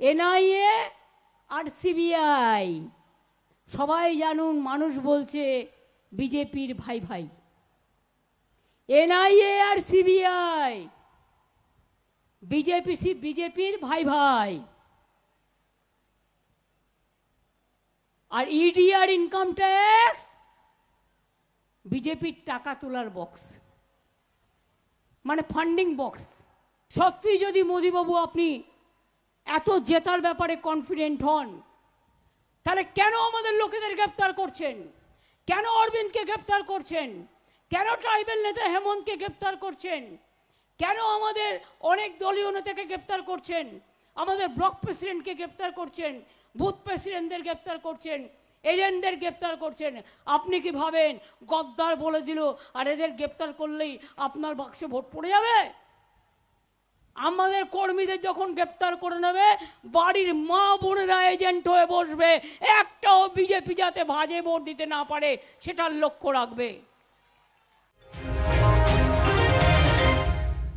NIA আর CBI, সবাই জানুন মানুষ বলছে বিজেপির ভাই ভাই। এনআইএ আর সিবিআই, বিজেপি সি বিজেপির ভাই ভাই। আর ইডি আর ইনকাম ট্যাক্স, বিজেপির টাকা তোলার বক্স। মানে ফান্ডিং বক্স। সত্যি যদি মোদিবাবু আপনি এত জেতার ব্যাপারে কনফিডেন্ট হন। তাহলে কেন আমাদের লোকেদের গ্রেপ্তার করছেন? কেন অরবিন্দকে গ্রেপ্তার করছেন? কেন ট্রাইবেল নেতা হেমন্তকে গ্রেপ্তার করছেন? কেন আমাদের অনেক দলীয় নেতাকে গ্রেপ্তার করছেন? আমাদের ব্লক প্রেসিডেন্টকে গ্রেপ্তার করছেন? বুথ প্রেসিডেন্টদের গ্রেপ্তার করছেন? এজেন্টদের গ্রেপ্তার করছেন? আপনি কি ভাবেন? গদ্দার বলে দিল, আর এদের গ্রেপ্তার করলেই আপনার বাক্সে ভোট পড়ে যাবে? আমাদের কর্মীদের যখন গ্রেপ্তার করে নেবে, বাড়ির মা বোনেরা এজেন্ট হয়ে বসবে। একটাও বিজেপি যাতে ভাজে ভোট দিতে না পারে সেটার লক্ষ্য রাখবে।